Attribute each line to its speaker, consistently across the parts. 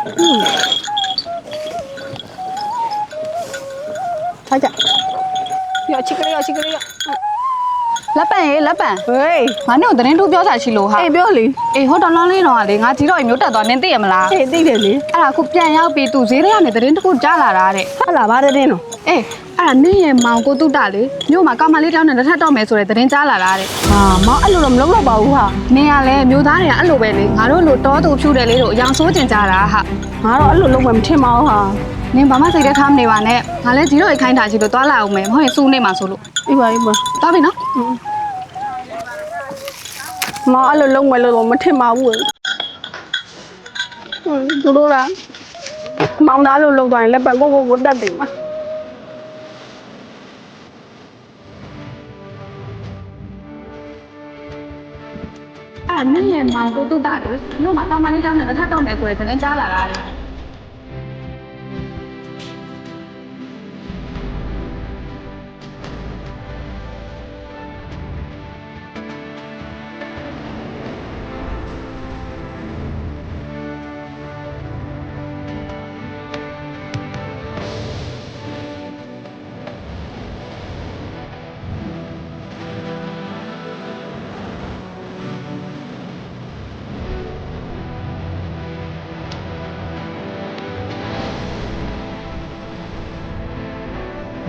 Speaker 1: ထားကြရောချစ်ကလေးရောချစ်က လေးရော
Speaker 2: လက်ပံရေလက်ပံ
Speaker 1: ဟေး
Speaker 2: ငါနဲ့ကိုသတင်းတူပြောစာရှိလို့ဟာ
Speaker 1: အေးပြောလေ
Speaker 2: အေးဟိုတော်လောင်းလေးတော့ကလေငါကြီးတော့မျိုးတက်သွားနင်းသိရမလား
Speaker 1: အေးသိတယ်လေ
Speaker 2: အဲ့ဒါခုပြန်ရောက်ပြီးသူဈေးထဲကနေသတင်းတစ်ခုကြားလာတာတဲ့
Speaker 1: ဟာလာပါတယ်တင်းတော့
Speaker 2: အေးအဲ့ဒါနင်းရဲ့မောင်ကိုတုတလေမြို့မှာကောင်မလေးတောင်းနဲ့လက်ထပ်တော့မယ်ဆိုတဲ့သတင်းကြားလာတာတဲ့
Speaker 1: ဟာမောင်အဲ့လိုတော့မလုပ်တော့ပါဘူးဟာ
Speaker 2: နင်းကလည်းမျိုးသားတွေကအဲ့လိုပဲလေငါတို့လိုတောသူဖြူတယ်လေးတို့အယောင်ဆိုးကျင်ကြတာဟာ
Speaker 1: ငါတော့အဲ့လိုလုပ်မှမထင်ပါဘူးဟာ
Speaker 2: နင်းဘာမှစိတ်ထဲထားမနေပါနဲ့ငါလည်းကြီးတော့ခိုင်းတာရှိလို့သွားလာအောင်မယ်မဟုတ်ရင်စူးနေမှာဆိုလို့
Speaker 1: အေးပါအေးပါ
Speaker 2: သွားပြီနော်
Speaker 1: မောင်အဲ့လိုလုပ်မယ်လို့တော့မထင်ပါဘူးဟင်းသူတို့လားမောင်သားလို့လုပ်သွားရင်လက်ပတ်ကိုကိုကိုတက်တယ်မှာ
Speaker 2: အဲ့နင်းရဲ့မောင်ကိုတုတလေမြို့မှာကောင်မလေးတောင်းနဲ့လက်ထပ်တော့မယ်ဆိုတဲ့သတင်းကြားလာတာတဲ့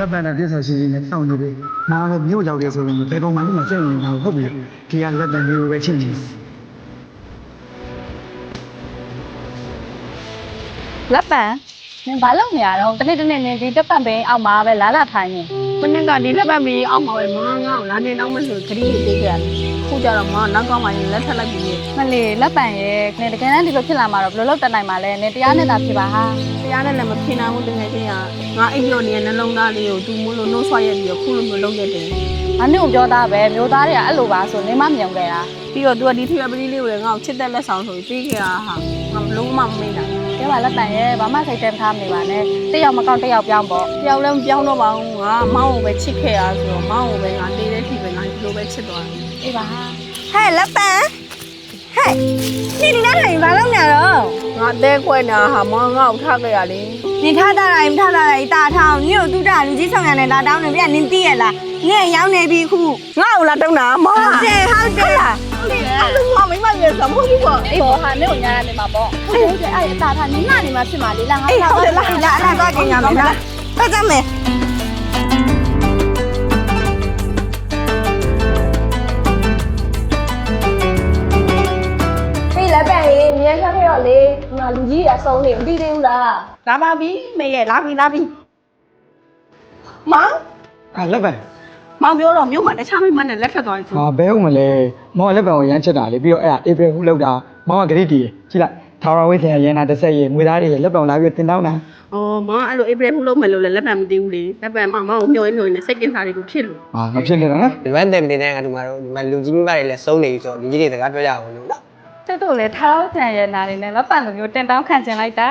Speaker 3: လက်ပံနဲ့ပြည့်စုံရှိနေတောင်းနေပြီ။ငါလည်းမြို့ရောက်တယ်ဆိုရင်ဘယ်ကောင်မှမစိတ်ဝင်တာဟုတ်ပြီ။ဒီကလက်ပံလေးကိုပဲချစ်နေ
Speaker 2: လက်ပံနင်ဘာလုပ်နေရတော့တနေ့တနေ့နင်ဒီတက်ပံပင်အောက်မှာပဲလာလာထိုင်နေ
Speaker 1: မနေ့ကဒီလက်ပတ်မီအောက်မှာပဲမောင်ငါ့ကိုလာနေတော့မဆိုခရီးပေးကြတယ်ခုကြတော့မောင်နောက်ကောင်းမှရင်လက်ထက်လိုက်ပြီး
Speaker 2: မလေးလက်ပံရဲ့နင်တကယ်တမ်းဒီလိုဖြစ်လာမှာတော့ဘယ်လိုလုပ်တက်နိုင်မှာလဲနင်တရားနဲ့သာဖြစ်ပါဟာ
Speaker 1: တရားနဲ့လည်းမဖြစ်နိုင်ဘူးတကယ်ချင်းကငါအိပ်ပျော်နေတဲ့နှလုံးသားလေးကိုသူမို့လို့နှုတ်ဆွရက်ပြီးတော့ခုလိုမျိုးလုပ်ခဲ့တယ်
Speaker 2: ငါနဲ့ကိုပြောသားပဲမျိုးသားတွေကအဲ့လိုပါဆိုနင်မမြုံခဲ့တာ
Speaker 1: ပြီးတော့သူကဒီထွေပတိလေးကိုလည်းငါ့ကိုချစ်တဲ့လက်ဆောင်ဆိုပြီးပေးခဲ့တာဟာငါမလုံးမမမေ့နိုင်
Speaker 2: ကဲပါလက်ပံရဲ့ဘာမှစိတ်ထဲမထားမနေပါနဲ့တစ်ယောက်မကောက်တစ်ယောက်ပြောင်းပေါ့
Speaker 1: တယောက်လည်းမပြောင်းတော့ပါဘူးငါမောင်ကိုပဲချစ်ခဲ့ရဆိုတော့မောင်ကိုပဲငါတေးတဲ့ထိပဲငါဒီလိုပဲချစ်သွားတယ်
Speaker 2: အေးပါဟာ
Speaker 4: ဟဲ့လက်ပံဟဲ့နေဒီနားထိုင်ဘာလုပ်နေတော့
Speaker 1: ငါအသေးခွဲနေတာဟာမောင်ငါ့ကိုထားခဲ့ရလေ
Speaker 4: နေထားတာတိုင်းမထားတာတိုင်းတာထောင်ညို့တူတာလူကြီးဆောင်ရနေလာတောင်းနေပြနင်းသိရလားနင်းရောက်နေပြီခု
Speaker 1: ငါ့ကိုလာတုံးတာမောင်
Speaker 4: ဟုတ်တယ်ဟုတ်တယ် လား
Speaker 1: အဲ့လိုငါမိမရေစမဟုတ်ဘူးပေါ့
Speaker 2: အေးဘောဟာနဲ့ကိုညာရနေမှာပေါ့အေးအဲ့အဲ့တာထားနင်မနေမှာဖြစ်မှာလေလားငါ
Speaker 4: အေးဟုတ်တယ်လားလာလာတော့ကြင်ရမယ်လားတော့ကြမယ်
Speaker 5: ဖေးလက်ပံရေးမြဲခတ်ခဲ့တော့လေဒီမှာလူကြီးအဆုံးနေမသိသေးဘူးလား
Speaker 1: လာပါပြီမေရဲ့လာပြီလာပြီမောင်။
Speaker 3: အာလက်ပံ
Speaker 1: မောင်ပြောတော့မြို့မှာတခြားမိမနဲ့လက်ထက်သွားရင်ဆို။
Speaker 3: ဟာဘဲဟုတ်မလဲ။မောင်ကလက်ပံကိုရမ်းချစ်တာလေပြီးတော့အဲ့ဒါဧပြီဟူလောက်တာ။မောင်ကဂရိတီးကြည့်လိုက်။ထာဝရဝိဇ္ဇာရဲနာတစ်ဆက်ရဲငွေသားတွေလက်ပံကိုလာပြီးတင်တောင်းတာ။
Speaker 1: အော်မောင်အဲ့လို April ဖုန်းလုံးမယ်လို့လည်းလက်ပံမသိဘူးလေ။လက်ပံမောင်မောင်ကိုမျှော်ရင်းမျှော်ရင်းနဲ့စိတ်ကင်းစားတွေကိုဖြစ်လို့။
Speaker 3: ဟာမဖြစ်နေတာနော်
Speaker 6: ဒီဘက်တင်နေတဲ့ကဒီမှာတော့ဒီမှာလူကြီးမိမတွေလည်းစုံနေပြီဆိုတော့လူကြီးတွေစကားပြောကြအောင်လို့နော်
Speaker 2: တက်တော့လေထားတော့ဆန်ရဲ့နာနေနဲ့လက်ပံလိုမျိုးတင်တောင်းခံကျင်လိုက်တာ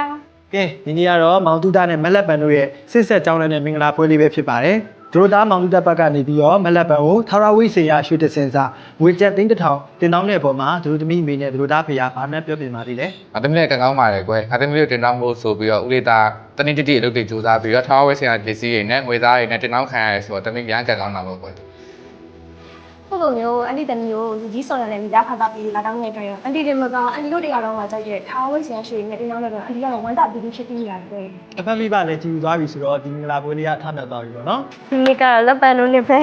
Speaker 7: ကဲဒီနေ့ကတော့မောင်တူတာနဲ့မလက်ပံတို့ရဲ့စစ်ဆက်ကြောင်းတဲ့မင်္ဂလာပွဲလေးပဲဖြစ်ပါတယ်။ တို့သားမောင်တူတာဘက်ကနေပြီးတော့မလက်ပံကိုထာဝရဝိစေယရွှေတစင်စာငွေကျပ်သိန်းတစ်ထောင်တင်တောင်းတဲ့အပေါ်မှာတို့သမီးအမေနဲ့တို့သားဖေယားဗာနဲ့ပြောပြပါသေးတယ်
Speaker 8: အတမီးလည်းကကောင်းပါတယ်ကွယ်အတမီးတို့တင်တောင်းဖို့ဆိုပြီးတော့ဦးလေးသားတနေ့တတိအလုပ်တွေစူးစမ်းပြီးတော့ထားဝဲဆရာပစ္စည်းတွေနဲ့ငွေသားတွေနဲ့တင်တောင်းခံရတယ်ဆိုတော့တမီးရမ်းကကောင်းတာပေါ့ကွယ်
Speaker 5: ခု လိုမျိုးအန်တီတမျိုးလူကြီးဆောင်ရနေမိသားဖာသားပြီးလာတောင်းနေကြရောအန်တီတွေမကအန်တီတို့တွေကတော့မှကြိုက်တဲ့ထားဝဲဆရာရွှေနဲ့တင်းအောင်လည်းတော့အန်တီကတော့ဝမ်းတာပြီးပြီးဖြစ်ပြီးရတယ်။
Speaker 7: အဖက်မိဘလည်းကြည်ယူသွားပြီဆိုတော့ဒီမင်္ဂလာပွဲလေးကထမြောက်သွားပြီပေါ့နော်
Speaker 4: ဒီနေ့ကတော့လက်ပံလို့နေပဲ